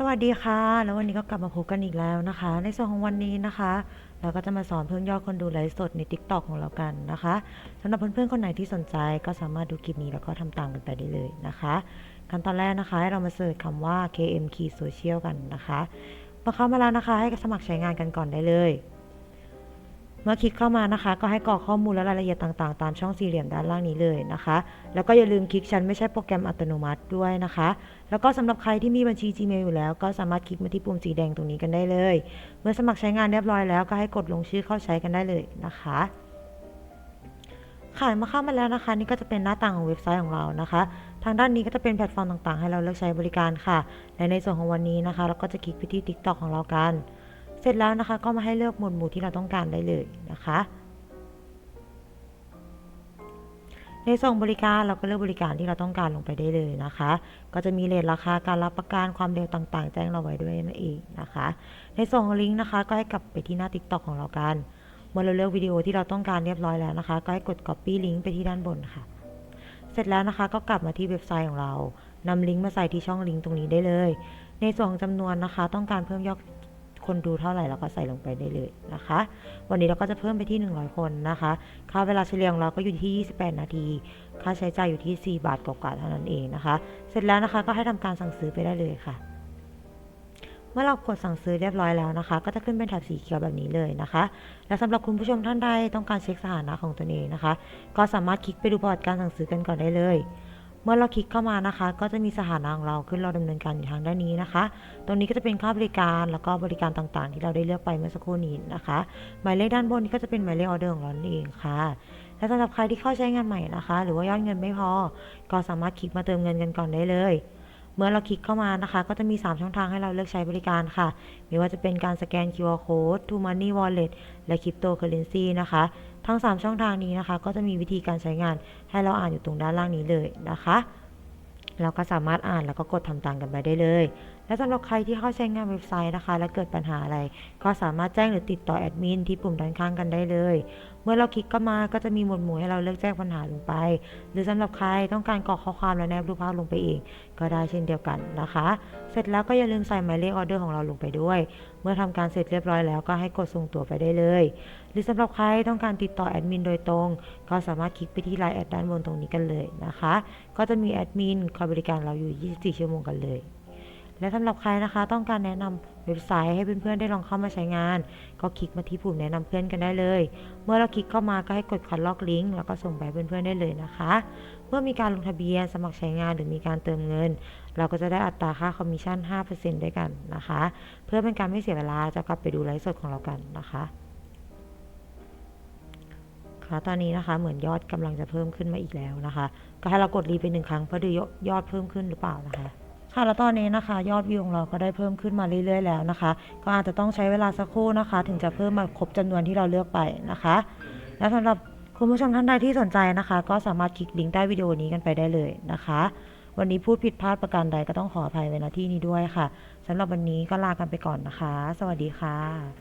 สวัสดีค่ะ แล้ววันนี้ก็กลับมาพบกันอีกแล้วนะคะ ในส่วนของวันนี้นะคะ เราก็จะมาสอนเพิ่มยอดคนดูไลฟ์สดใน TikTok ของเรากันนะคะสำหรับเพื่อนๆคนไหนที่สนใจก็สามารถดูคลิปนี้แล้วก็ทำตามกันไปได้เลยนะคะขั้นตอนแรกนะคะให้เรามาเสิร์ชคำว่า KM Key Social กันนะคะพอเข้ามาแล้วนะคะ ให้สมัครใช้งานกันก่อนได้เลย มื่อคลิกเข้ามานะคะ ก็ให้กรอกข้อมูลและรายละเอียดต่างๆ ตามช่องสี่เหลี่ยมด้านล่างนี้เลยนะคะ แล้วก็อย่าลืมคลิกฉันไม่ใช่โปรแกรมอัตโนมัติด้วยนะคะ แล้วก็สำหรับใครที่มีบัญชี Gmail อยู่แล้ว ก็สามารถคลิกมาที่ปุ่มสีแดงตรงนี้กันได้เลย เมื่อสมัครใช้งานเรียบร้อยแล้วก็ให้กดลงชื่อเข้าใช้กันได้เลยนะคะค่ะมาเข้ามาแล้วนะคะ นี่ก็จะเป็นหน้าต่างของเว็บไซต์ของเรานะคะ ทางด้านนี้ก็จะเป็นแพลตฟอร์มต่างๆ ให้เราเลือกใช้บริการค่ะ และในส่วนของวันนี้นะคะ เราก็จะคลิกไปที่ TikTok ของเรากัน ร็จแล้วนะคะ ก็มาให้เลือกหมวดหมู่ที่เราต้องการได้เลยนะคะ ในส่งบริการเราก็เลือกบริการที่เราต้องการลงไปได้เลยนะคะ ก็จะมีเรทราคาการรับประกันความเร็วต่างๆ แจ้งเราไว้ด้วยนั่นเองนะคะ ในส่งลิงก์นะคะ ก็ให้กลับไปที่หน้า TikTok ของเรากันเมื่อเราเลือกวิดีโอที่เราต้องการเรียบร้อยแล้วนะคะ ก็ให้กด Copy ลิงก์ไปที่ด้านบนค่ะ เสร็จแล้วนะคะก็กลับมาที่เว็บไซต์ของเรานำลิงก์มาใส่ที่ช่องลิงก์ตรงนี้ได้เลย ในส่วนจำนวนนะคะ ต้องการเพิ่มยอด คนดูเท่าไหร่เราก็ใส่ลงไปได้เลยนะคะ วันนี้เราก็จะเพิ่มไปที่ 100 คนนะคะ ค่าเวลาเฉลี่ยของเราก็อยู่ที่ 28 นาที ค่าใช้จ่ายอยู่ที่ 4 บาทกว่าๆเท่านั้นเองนะคะ เสร็จแล้วนะคะก็ให้ทำการสั่งซื้อไปได้เลยค่ะเมื่อเรากดสั่งซื้อเรียบร้อยแล้วนะคะ ก็จะขึ้นเป็นแถบสีเขียวแบบนี้เลยนะคะ และสำหรับคุณผู้ชมท่านใดต้องการเช็คสถานะของตนเองนะคะ ก็สามารถคลิกไปดูประวัติการสั่งซื้อกันก่อนได้เลย มื่อเราคลิกเข้ามานะคะ ก็จะมีสถานะของเราขึ้นเราดำเนินการอยู่ทางด้านนี้นะคะ ตรงนี้ก็จะเป็นค่าบริการแล้วก็บริการต่างๆ ที่เราได้เลือกไปเมื่อสักครู่นี้นะคะ หมายเลขด้านบนนี้ก็จะเป็นหมายเลขออเดอร์ของเราเองค่ะและสำหรับใครที่เข้าใช้งานใหม่นะคะ หรือว่ายอดเงินไม่พอ ก็สามารถคลิกมาเติมเงินกันก่อนได้เลยเมื่อเราคลิกเข้ามานะคะ ก็จะมี 3 ช่องทางให้เราเลือกใช้บริการค่ะไม่ว่าจะเป็นการสแกน QR Code To Money Wallet และ Cryptocurrency นะคะ ทั้ง 3 ช่องทางนี้นะคะ ก็จะมีวิธีการใช้งานให้เราอ่านอยู่ตรงด้านล่างนี้เลยนะคะ เราก็สามารถอ่านแล้วก็กดทำตามกันไปได้เลย และสำหรับใครที่เข้าใช้งานเว็บไซต์นะคะ และเกิดปัญหาอะไร ก็สามารถแจ้งหรือติดต่อแอดมินที่ปุ่มด้านข้างกันได้เลย เมื่อเราคลิกเข้ามาก็จะมีหมวดหมู่ให้เราเลือกแจ้งปัญหาลงไป หรือสำหรับใครต้องการกรอกข้อความและแนบรูปภาพลงไปเองก็ได้เช่นเดียวกันนะคะ เสร็จแล้วก็อย่าลืมใส่หมายเลขออเดอร์ของเราลงไปด้วย เมื่อทำการเสร็จเรียบร้อยแล้วก็ให้กดส่งตัวไปได้เลย หรือสำหรับใครต้องการติดต่อแอดมินโดยตรง ก็สามารถคลิกไปที่ไลน์แอดด้านบนตรงนี้กันเลยนะคะ ก็จะมีแอดมินคอยบริการเราอยู่ 24 ชั่วโมงกันเลย และสำหรับใครนะคะต้องการแนะนำเว็บไซต์ให้เพื่อนๆได้ลองเข้ามาใช้งาน ก็คลิกมาที่ปุ่มแนะนำเพื่อนกันได้เลย เมื่อเราคลิกเข้ามาก็ให้กดคัดลอกลิงก์แล้วก็ส่งไปเพื่อนๆได้เลยนะคะ เมื่อมีการลงทะเบียนสมัครใช้งานหรือมีการเติมเงิน เราก็จะได้อัตราค่าคอมมิชชั่น 5%ด้วยกันนะคะ เพื่อเป็นการไม่เสียเวลาจะกลับไปดูไลฟ์สดของเรากันนะคะค่ะตอนนี้นะคะเหมือนยอดกำลังจะเพิ่มขึ้นมาอีกแล้วนะคะ ก็ให้เรากดรีไปหนึ่งครั้งเพื่อดูยอดเพิ่มขึ้นหรือเปล่านะคะ ค่ะแล้วตอนนี้นะคะ ยอดวิวของเราก็ได้เพิ่มขึ้นมาเรื่อยๆแล้วนะคะ ก็อาจจะต้องใช้เวลาสักครู่นะคะ ถึงจะเพิ่มมาครบจำนวนที่เราเลือกไปนะคะ และสำหรับคุณผู้ชมท่านใดที่สนใจนะคะ ก็สามารถคลิกลิงก์ใต้วิดีโอนี้กันไปได้เลยนะคะ วันนี้พูดผิดพลาดประการใดก็ต้องขออภัยไว้ณที่นี้ด้วยค่ะสำหรับวันนี้ก็ลากันไปก่อนนะคะ สวัสดีค่ะ